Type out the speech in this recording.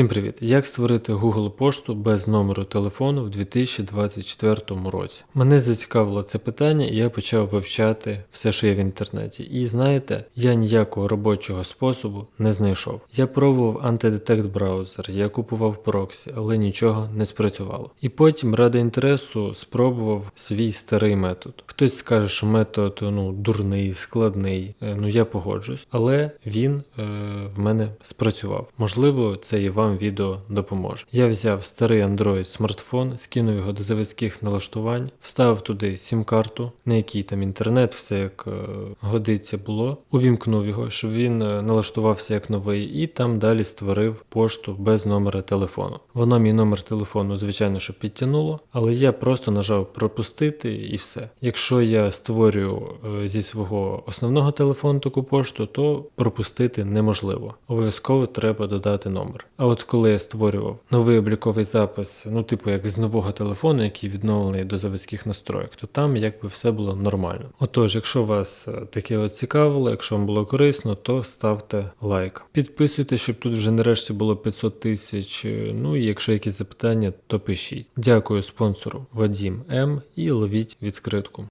Всім привіт! Як створити Google пошту без номеру телефону в 2024 році? Мене зацікавило це питання, і я почав вивчати все, що є в інтернеті. І знаєте, я ніякого робочого способу не знайшов. Я пробував антидетект браузер, я купував проксі, але нічого не спрацювало. І потім, ради інтересу, спробував свій старий метод. Хтось скаже, що метод ну дурний, складний. Е, Ну я погоджусь, але він е, в мене спрацював. Можливо, це і вам відео допоможе. Я взяв старий Android смартфон, скинув його до заводських налаштувань, вставив туди сім-карту, на який там інтернет, все як е, годиться було. Увімкнув його, щоб він е, налаштувався як новий, і там далі створив пошту без номера телефону. Воно мій номер телефону, звичайно, що підтягнуло, але я просто нажав пропустити і все. Якщо я створюю е, зі свого основного телефону таку пошту, то пропустити неможливо. Обов'язково треба додати номер. А от коли я створював новий обліковий запис, ну типу як з нового телефону, який відновлений до заводських настроїк, то там якби все було нормально. Отож, якщо вас е, таке от цікавило, якщо вам було корисно, то ставте лайк. Підписуйтесь, щоб тут вже нарешті було 500 тисяч. е, Ну і якщо якісь запитання, то пишіть. Дякую спонсору Вадім М і ловіть відкритку.